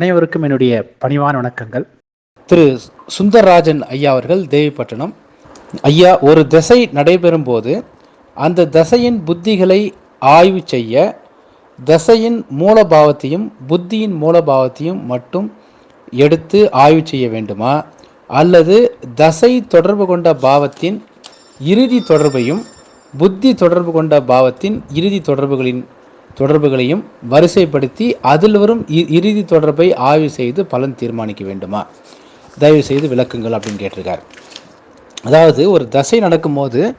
அனைவருக்கும் என்னுடைய பணிவான வணக்கங்கள். திரு சுந்தரராஜன் ஐயா அவர்கள் தேவிப்பட்டினம் ஐயா ஒரு திசை நடைபெறும் போது அந்த திசையின் புத்திகளை ஆய்வு செய்ய தசையின் மூலபாவத்தையும் புத்தியின் மூலபாவத்தையும் மட்டும் எடுத்து ஆய்வு செய்ய வேண்டுமா? அல்லது தசை தொடர்பு கொண்ட பாவத்தின் இறுதி தொடர்பையும் புத்தி தொடர்பு கொண்ட பாவத்தின் இறுதி தொடர்புகளின் தொடர்புகளையும் வரிசைப்படுத்தி அதில் வரும் இ- இறுதி தொடர்பை ஆய்வு செய்து பலன் தீர்மானிக்க வேண்டுமா? தயவு செய்து விளக்குங்கள் அப்படின்னு கேட்டிருக்கார். அதாவது ஒரு தசை நடக்கும்போது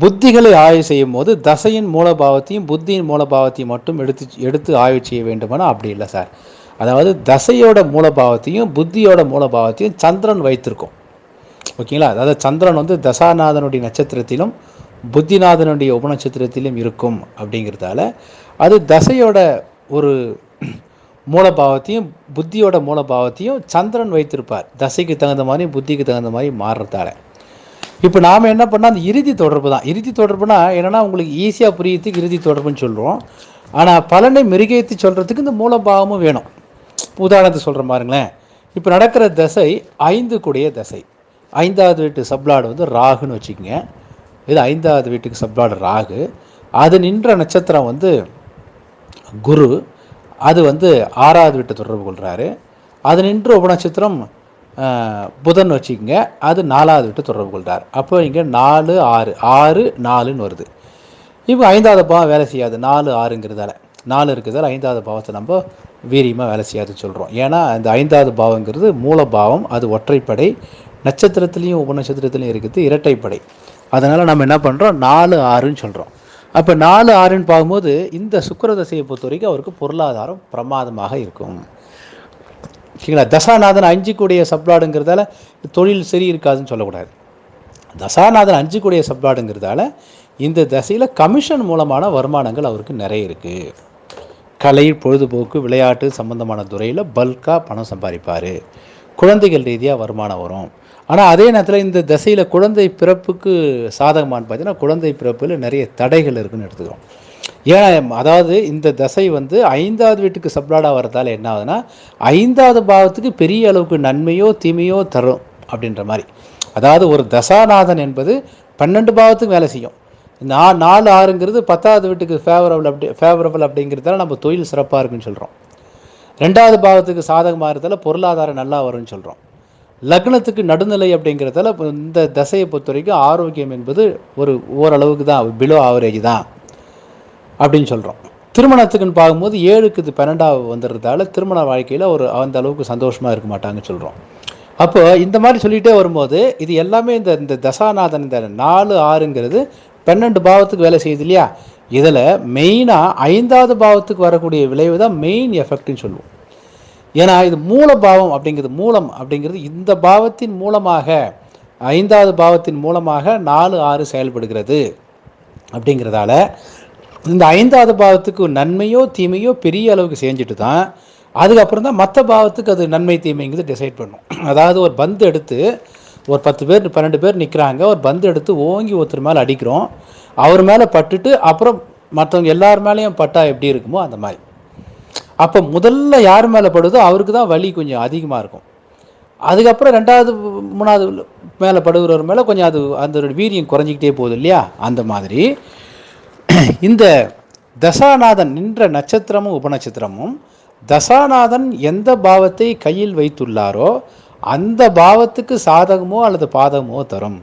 புத்திகளை ஆய்வு செய்யும் போது தசையின் மூலபாவத்தையும் புத்தியின் மூலபாவத்தையும் மட்டும் எடுத்து எடுத்து ஆய்வு செய்ய வேண்டுமானா? அப்படி இல்லை சார். அதாவது தசையோட மூலபாவத்தையும் புத்தியோட மூலபாவத்தையும் சந்திரன் வைத்திருக்கும். ஓகேங்களா? அதாவது சந்திரன் வந்து தசாநாதனுடைய நட்சத்திரத்திலும் புத்திநாதனுடைய உபநட்சத்திரத்திலும் இருக்கும் அப்படிங்கிறதால அது தசையோட ஒரு மூலபாவத்தையும் புத்தியோட மூலபாவத்தையும் சந்திரன் வைத்திருப்பார். தசைக்கு தகுந்த மாதிரி புத்திக்கு தகுந்த மாதிரி மாறுறதால. இப்போ நாம் என்ன பண்ணால் அந்த இறுதி தொடர்பு தான். இறுதி தொடர்புனா என்னென்னா உங்களுக்கு ஈஸியாக புரியறதுக்கு இறுதி தொடர்புன்னு சொல்கிறோம் ஆனால் பலனை மிருகத்து சொல்கிறதுக்கு இந்த மூலபாவமும் வேணும். உதாரணத்தை சொல்கிற பாருங்களேன். இப்போ நடக்கிற தசை ஐந்து கூடிய தசை. ஐந்தாவது வீட்டு சப்ளாடு வந்து ராகுன்னு வச்சுக்கோங்க. இது ஐந்தாவது வீட்டுக்கு சப்ளாடு ராகு. அது நின்ற நட்சத்திரம் வந்து குரு. அது வந்து ஆறாவது வீட்டை தொடர்பு கொள்கிறாரு அது நின்று உபநட்சத்திரம் புதன் வச்சுக்கோங்க. அது நாலாவது வீட்டை தொடர்பு கொள்கிறார் அப்போ இங்கே நாலு ஆறு. ஆறு நாலுன்னு வருது. இப்போ ஐந்தாவது பாவம் வேலை செய்யாது. நாலு ஆறுங்கிறதால. நாலு இருக்கிறதால ஐந்தாவது பாவத்தை நம்ம வீரியமாக வேலை செய்யாதுன்னு சொல்கிறோம் ஏன்னா அந்த ஐந்தாவது பாவங்கிறது மூலபாவம். அது ஒற்றைப்படை. நட்சத்திரத்துலேயும் உபநட்சத்திரத்துலேயும் இருக்குது. இரட்டைப்படை. அதனால் நம்ம என்ன பண்ணுறோம் நாலு ஆறுன்னு சொல்கிறோம் அப்போ நாலு ஆறுன்னு பார்க்கும்போது இந்த சுக்கிர தசையை பொறுத்த வரைக்கும் அவருக்கு பொருளாதாரம் பிரமாதமாக இருக்கும். சரிங்களா? தசாநாதன் அஞ்சு கூடிய சப்ளாடுங்கிறதால தொழில் சரி இருக்காதுன்னு சொல்லக்கூடாது. தசாநாதன் அஞ்சு கூடிய சப்ளாடுங்கிறதால இந்த தசையில் கமிஷன் மூலமான வருமானங்கள் அவருக்கு நிறைய இருக்குது கலை பொழுதுபோக்கு விளையாட்டு சம்பந்தமான துறையில் பல்காக பணம் சம்பாதிப்பார். குழந்தைகள் ரீதியாக வருமானம் வரும். ஆனால் அதே நேரத்தில் இந்த தசையில் குழந்தை பிறப்புக்கு சாதகமானு பார்த்தீங்கன்னா குழந்தை பிறப்பில் நிறைய தடைகள் இருக்குன்னு எடுத்துக்கிறோம். ஏன் அதாவது இந்த தசை வந்து ஐந்தாவது வீட்டுக்கு சப்ளாடாக வரதால என்ன ஆகுதுன்னா ஐந்தாவது பாவத்துக்கு பெரிய அளவுக்கு நன்மையோ தீமையோ தரும் அப்படின்ற மாதிரி. அதாவது ஒரு தசாநாதன் என்பது பன்னெண்டு பாவத்துக்கு வேலை செய்யும். நா நாலு ஆறுங்கிறது பத்தாவது வீட்டுக்கு ஃபேவரபிள் அப்படி ஃபேவரபிள் அப்படிங்கிறதால நம்ம தொழில் சிறப்பாக இருக்குன்னு சொல்கிறோம் ரெண்டாவது பாவத்துக்கு சாதகமாக இருக்கிறதால பொருளாதாரம் நல்லா வரும்னு சொல்கிறோம் லக்னத்துக்கு நடுநிலை அப்படிங்கிறதால இந்த தசையை பொறுத்த வரைக்கும் ஆரோக்கியம் என்பது ஒரு ஓரளவுக்கு தான் பிலோ ஆவரேஜ் தான் அப்படின்னு சொல்கிறோம் திருமணத்துக்குன்னு பார்க்கும்போது ஏழுக்கு இது பன்னெண்டாவது வந்துடுறதால திருமண வாழ்க்கையில் ஒரு அந்த அளவுக்கு சந்தோஷமாக இருக்க மாட்டாங்கன்னு சொல்கிறோம் அப்போ இந்த மாதிரி சொல்லிகிட்டே வரும்போது இது எல்லாமே இந்த இந்த தசாநாதன் இந்த நாலு ஆறுங்கிறது பன்னெண்டு பாவத்துக்கு வேலை செய்யுது இல்லையா? இதில் மெயினாக ஐந்தாவது பாவத்துக்கு வரக்கூடிய விளைவு தான் மெயின் எஃபெக்ட்னு சொல்லுவோம். ஏன்னா இது மூல பாவம் அப்படிங்கிறது மூலம் அப்படிங்கிறது இந்த பாவத்தின் மூலமாக ஐந்தாவது பாவத்தின் மூலமாக நாலு ஆறு செயல்படுகிறது அப்படிங்கிறதால இந்த ஐந்தாவது பாவத்துக்கு நன்மையோ தீமையோ பெரிய அளவுக்கு செஞ்சுட்டு தான் அதுக்கப்புறம் தான் மற்ற பாவத்துக்கு அது நன்மை தீமைங்கிறது டிசைட் பண்ணும். அதாவது ஒரு பந்து எடுத்து ஒரு பத்து பேர் பன்னெண்டு பேர் நிற்கிறாங்க ஒரு பந்து எடுத்து ஓங்கி ஒருத்தர் மேலே அடிக்கிறோம் அவர் மேலே பட்டுட்டு அப்புறம் மற்றவங்க எல்லார் மேலேயும் பட்டா எப்படி இருக்குமோ அந்த மாதிரி. அப்போ முதல்ல யார் மேலே படுதோ அவருக்கு தான் வலி கொஞ்சம் அதிகமாக இருக்கும். அதுக்கப்புறம் ரெண்டாவது மூணாவது மேலே படுகிறவர் மேலே கொஞ்சம் அது அந்த வீரியம் குறைஞ்சிக்கிட்டே போகுது இல்லையா? அந்த மாதிரி. இந்த தசாநாதன் நின்ற நட்சத்திரமும் உபநட்சத்திரமும் தசாநாதன் எந்த பாவத்தை கையில் வைத்துள்ளாரோ அந்த பாவத்துக்கு சாதகமோ அல்லது பாதகமோ தரும்.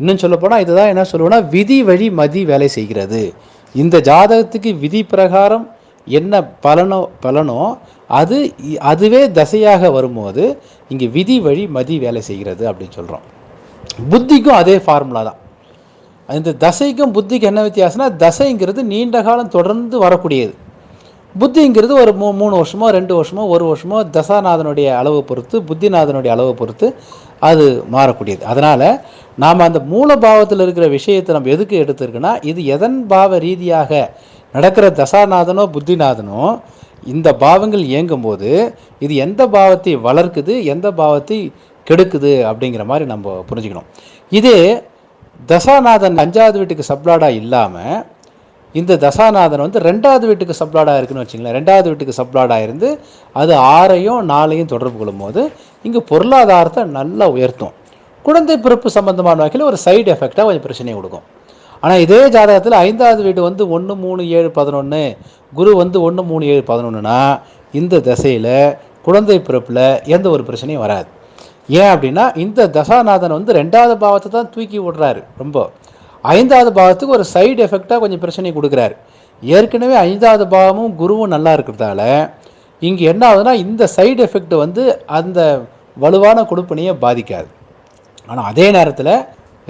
இன்னும் சொல்லப்போனால் இதுதான் என்ன சொல்லுவோன்னா விதி வழி மதி வேலை செய்கிறது. இந்த ஜாதகத்துக்கு விதி பிரகாரம் என்ன பலனோ பலனோ அது அதுவே தசையாக வரும்போது இங்கே விதி வழி மதி வேலை செய்கிறது அப்படின்னு சொல்கிறோம் புத்திக்கும் அதே ஃபார்முலா தான். இந்த தசைக்கும் புத்திக்கும் என்ன வித்தியாசம்னா தசைங்கிறது நீண்ட காலம் தொடர்ந்து வரக்கூடியது. புத்திங்கிறது ஒரு மூ மூணு வருஷமோ ரெண்டு வருஷமோ ஒரு வருஷமோ தசாநாதனுடைய அளவை பொறுத்து புத்திநாதனுடைய அளவை பொறுத்து அது மாறக்கூடியது. அதனால் நாம் அந்த மூல பாவத்தில் இருக்கிற விஷயத்தை நம்ம எதுக்கு எடுத்திருக்குன்னா இது எதன் பாவ ரீதியாக நடக்கிற தசாநாதனோ புத்திநாதனோ இந்த பாவங்கள் இயங்கும்போது இது எந்த பாவத்தை வளர்க்குது எந்த பாவத்தை கெடுக்குது அப்படிங்கிற மாதிரி நம்ம புரிஞ்சுக்கணும். இதே தசாநாதன் அஞ்சாவது வீட்டுக்கு சப்ளாடாக இல்லாமல் இந்த தசாநாதன் வந்து ரெண்டாவது வீட்டுக்கு சப்ளாடாக இருக்குன்னு வச்சுங்களேன். ரெண்டாவது வீட்டுக்கு சப்ளாடாக இருந்து அது ஆறையும் நாளையும் தொடர்பு கொள்ளும்போது இங்கே பொருளாதாரத்தை நல்லா உயர்த்தும். குழந்தை பிறப்பு சம்பந்தமான வகையில் ஒரு சைடு எஃபெக்டாக கொஞ்சம் பிரச்சனையை கொடுக்கும். ஆனால் இதே ஜாதகத்தில் ஐந்தாவது வீடு வந்து ஒன்று மூணு ஏழு பதினொன்று குரு வந்து ஒன்று மூணு ஏழு பதினொன்றுனா இந்த திசையில் குழந்தை பிறப்பில் எந்த ஒரு பிரச்சனையும் வராது. ஏன் அப்படின்னா இந்த தசாநாதன் வந்து ரெண்டாவது பாவத்தை தான் தூக்கி விடுறாரு ரொம்ப. ஐந்தாவது பாவத்துக்கு ஒரு சைடு எஃபெக்டாக கொஞ்சம் பிரச்சனை கொடுக்குறாரு. ஏற்கனவே ஐந்தாவது பாவமும் குருவும் நல்லா இருக்கிறதால இங்கே என்ன ஆகுதுன்னா இந்த சைடு எஃபெக்ட் வந்து அந்த வலுவான கொடுப்பனையை பாதிக்காது. ஆனால் அதே நேரத்தில்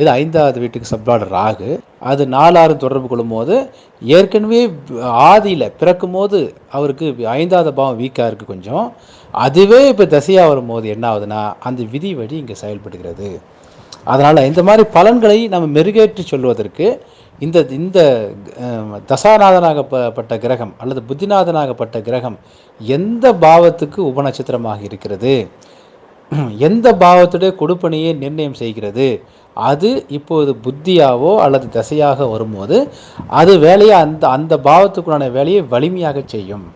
இது ஐந்தாவது வீட்டுக்கு சப்ளாடர் ராகு. அது நாலாறு தொடர்பு கொள்ளும்போது ஏற்கனவே ஆதியில் பிறக்கும் போது அவருக்கு ஐந்தாவது பாவம் வீக்காக இருக்குது கொஞ்சம். அதுவே இப்போ தசையாக வரும்போது என்ன ஆகுதுன்னா அந்த விதி வழி இங்கே செயல்படுகிறது. அதனால் இந்த மாதிரி பலன்களை நம்ம மெருகேற்றி சொல்வதற்கு இந்த இந்த தசாநாதனாகப்பட்ட கிரகம் அல்லது புத்திநாதனாகப்பட்ட கிரகம் எந்த பாவத்துக்கு உபநட்சத்திரமாக இருக்கிறது? எந்த பாவத்துடைய கொடுப்பனையை நிர்ணயம் செய்கிறது? அது இப்போது புத்தியாவோ அல்லது தசையாக வரும்போது அது வேலையை அந்த அந்த பாவத்துக்குள்ளான வேலையை வலிமையாக செய்யும்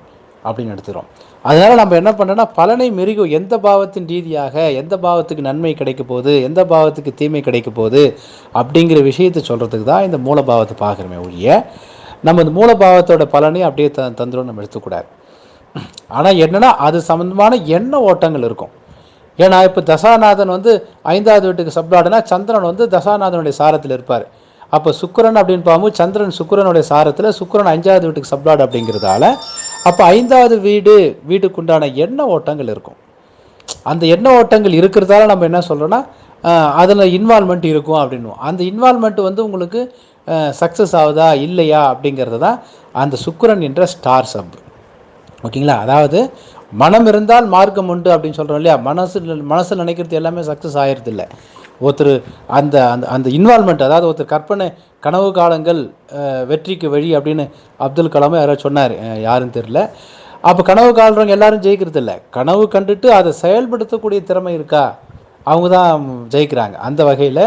அப்படின்னு எடுத்துகிறோம் அதனால் நம்ம என்ன பண்ணோன்னா பலனை மெருகும் எந்த பாவத்தின் ரீதியாக எந்த பாவத்துக்கு நன்மை கிடைக்க போகுது எந்த பாவத்துக்கு தீமை கிடைக்க போகுது அப்படிங்கிற விஷயத்தை சொல்கிறதுக்கு தான் இந்த மூலபாவத்தை பார்க்குறோமே ஒழிய நம்ம இந்த மூலபாவத்தோட பலனை அப்படியே த தந்துடும் நம்ம எடுத்துக்கூடாது. ஆனால் என்னென்னா அது சம்மந்தமான எண்ண ஓட்டங்கள் இருக்கும். ஏன்னா இப்போ தசாநாதன் வந்து ஐந்தாவது வீட்டுக்கு சப்ளாடுனா சந்திரன் வந்து தசாநாதனுடைய சாரத்தில் இருப்பார். அப்போ சுக்கிரன் அப்படின்னு பார்க்கும்போது சந்திரன் சுக்கரனுடைய சாரத்தில் சுக்கரன் அஞ்சாவது வீட்டுக்கு சப்ளாடு அப்படிங்கிறதால அப்போ ஐந்தாவது வீடு வீட்டுக்குண்டான எண்ண ஓட்டங்கள் இருக்கும். அந்த எண்ண ஓட்டங்கள் இருக்கிறதால நம்ம என்ன சொல்கிறோன்னா அதில் இன்வால்மெண்ட் இருக்கும் அப்படின்னுவோம். அந்த இன்வால்மெண்ட் வந்து உங்களுக்கு சக்ஸஸ் ஆகுதா இல்லையா அப்படிங்கிறது தான் அந்த சுக்கரன் என்ற ஸ்டார் சப் ஓகேங்களா? அதாவது மனம் இருந்தால் மார்க்கம் உண்டு அப்படின்னு சொல்கிறோம் இல்லையா? மனசு மனசில் நினைக்கிறது எல்லாமே சக்ஸஸ் ஆகிறது இல்லை ஒருத்தர் அந்த அந்த அந்த இன்வால்மெண்ட் அதாவது ஒருத்தர் கற்பனை கனவு காலங்கள் வெற்றிக்கு வழி அப்படின்னு அப்துல் கலாமே யாரோ சொன்னார். யாருன்னு தெரில அப்போ கனவு காலறவங்க எல்லாரும் ஜெயிக்கிறது இல்லை கனவு கண்டுட்டு அதை செயல்படுத்தக்கூடிய திறமை இருக்கா? அவங்க தான் ஜெயிக்கிறாங்க. அந்த வகையில்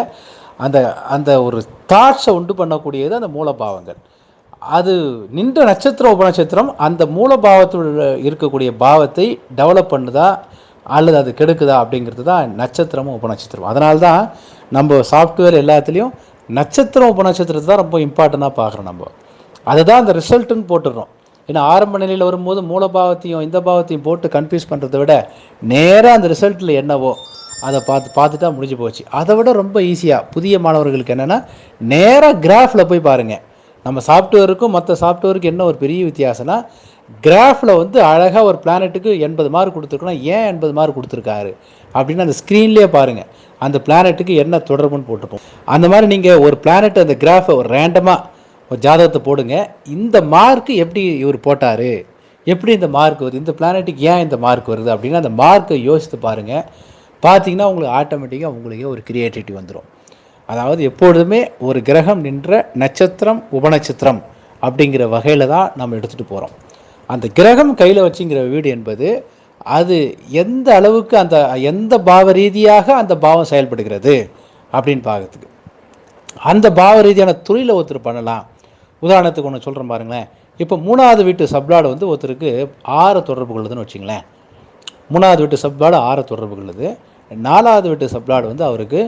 அந்த அந்த ஒரு தாட்ஸை உண்டு பண்ணக்கூடியது அந்த மூலபாவங்கள். அது நின்ற நட்சத்திரம் உபநட்சத்திரம் அந்த மூலபாவத்தோட இருக்கக்கூடிய பாவத்தை டெவலப் பண்ணுதா அல்லது அது கெடுக்குதா அப்படிங்கிறது தான் நட்சத்திரமும் உபநட்சத்திரம் அதனால தான் நம்ம சாஃப்ட்வேர் எல்லாத்துலேயும் நட்சத்திரம் உபநட்சத்திரத்தை தான் ரொம்ப இம்பார்ட்டண்ட்டாக பார்க்குறோம் நம்ம. அதுதான் அந்த ரிசல்ட்டுன்னு போட்டுடுறோம். ஏன்னா ஆரம்ப நிலையில் வரும்போது மூலபாவத்தையும் இந்த பாவத்தையும் போட்டு கன்ஃபியூஸ் பண்ணுறதை விட நேராக அந்த ரிசல்ட்டில் என்னவோ அதை பார்த்து பார்த்துட்டா முடிஞ்சு போச்சு. அதை விட ரொம்ப ஈஸியாக புதிய மாணவர்களுக்கு என்னென்னா நேராக கிராஃபில் போய் பாருங்கள் நம்ம சாஃப்ட்வேருக்கும் மற்ற சாஃப்ட்வேருக்கு என்ன ஒரு பெரிய வித்தியாசம்னா கிராஃபில் வந்து அழகாக ஒரு பிளானெட்டுக்கு எண்பது மார்க் கொடுத்துருக்குன்னா ஏன் எண்பது மார்க் கொடுத்துருக்காரு? அப்படின்னு அந்த ஸ்க்ரீன்லேயே பாருங்கள் அந்த பிளானெட்டுக்கு என்ன தொடர்புன்னு போட்டுப்போம் அந்த மாதிரி நீங்கள் ஒரு பிளானெட் அந்த கிராஃபை ஒரு ரேண்டமாக ஒரு ஜாதகத்தை போடுங்க. இந்த மார்க்கு எப்படி இவர் போட்டார்? எப்படி இந்த மார்க் வருது? இந்த பிளானெட்டுக்கு ஏன் இந்த மார்க் வருது? அப்படின்னு அந்த மார்க்கை யோசித்து பாருங்கள் பார்த்தீங்கன்னா உங்களுக்கு ஆட்டோமேட்டிக்காக உங்களுக்கே ஒரு கிரியேட்டிவிட்டி வந்துடும் அதாவது எப்பொழுதுமே ஒரு கிரகம் நின்ற நட்சத்திரம் உபநட்சத்திரம் அப்படிங்கிற வகையில் தான் நம்ம எடுத்துகிட்டு போகிறோம் அந்த கிரகம் கையில் வச்சுங்கிற வீடு என்பது அது எந்த அளவுக்கு அந்த எந்த பாவ ரீதியாக அந்த பாவம் செயல்படுகிறது அப்படின்னு பார்க்கறதுக்கு. அந்த பாவ ரீதியான தொழிலை ஒருத்தர் பண்ணலாம். உதாரணத்துக்கு ஒன்று சொல்கிறேன் பாருங்களேன். இப்போ மூணாவது வீட்டு சப்ளாடு வந்து ஒருத்தருக்கு ஆறு தொடர்பு கொள்ளுதுன்னு வச்சுங்களேன். மூணாவது வீட்டு சப்ளாடு ஆறு தொடர்பு கொள்ளுது. நாலாவது வீட்டு சப்ளாடு வந்து அவருக்கு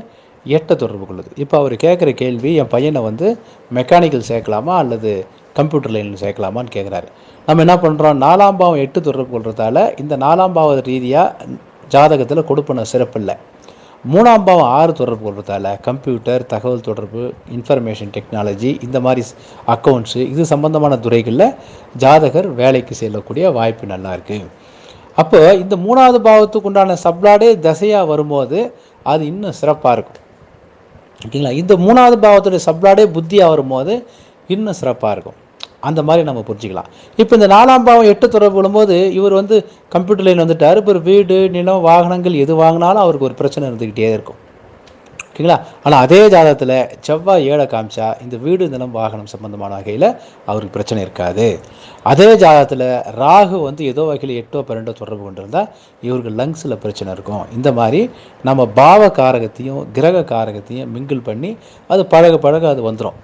எட்டை தொடர்பு கொள்ளுது. இப்போ அவர் கேட்குற கேள்வி என் பையனை வந்து மெக்கானிக்கல் சேர்க்கலாமா அல்லது கம்ப்யூட்டர் லைனில் சேர்க்கலாமான்னு கேட்குறாரு நம்ம என்ன பண்ணுறோம் நாலாம் பாவம் எட்டு தொடர்பு கொள்றதால இந்த நாலாம் பாவ ரீதியாக ஜாதகத்தில் கொடுப்பன சிறப்பில்லை மூணாம் பாவம் ஆறு தொடர்பு கொள்றதால கம்ப்யூட்டர் தகவல் தொடர்பு இன்ஃபர்மேஷன் டெக்னாலஜி இந்த மாதிரி அக்கௌண்ட்ஸு இது சம்பந்தமான துறைகளில் ஜாதகர் வேலைக்கு செல்லக்கூடிய வாய்ப்பு நல்லா இருக்குது அப்போ இந்த மூணாவது பாவத்துக்கு உண்டான சப்ளாடே தசையாக வரும்போது அது இன்னும் சிறப்பாக இருக்கும். ஓகேங்களா? இந்த மூணாவது பாவத்துடைய சப்ளாடே புத்தியாக வரும்போது இன்னும் சிறப்பாக இருக்கும். அந்த மாதிரி நம்ம புரிஞ்சுக்கலாம். இப்போ இந்த நாலாம் பாவம் எட்டு தொடர்பு கொள்ளும்போது இவர் வந்து கம்ப்யூட்டர் லைன் வந்துட்டார். இப்போ வீடு நிலம் வாகனங்கள் எது வாங்கினாலும் அவருக்கு ஒரு பிரச்சனை இருந்துக்கிட்டே இருக்கும். ஓகேங்களா? ஆனால் அதே ஜாதகத்தில் செவ்வாய் ஏழை காமிச்சா இந்த வீடு நிலம் வாகனம் சம்பந்தமான வகையில் அவருக்கு பிரச்சனை இருக்காது. அதே ஜாதகத்தில் ராகு வந்து ஏதோ வகையில் எட்டோ பன்னெண்டோ தொடர்பு கொண்டிருந்தால் இவருக்கு லங்ஸில் பிரச்சனை இருக்கும். இந்த மாதிரி நம்ம பாவ காரகத்தையும் கிரக காரகத்தையும் மிங்கிள் பண்ணி அது பழக பழக அது வந்துடும்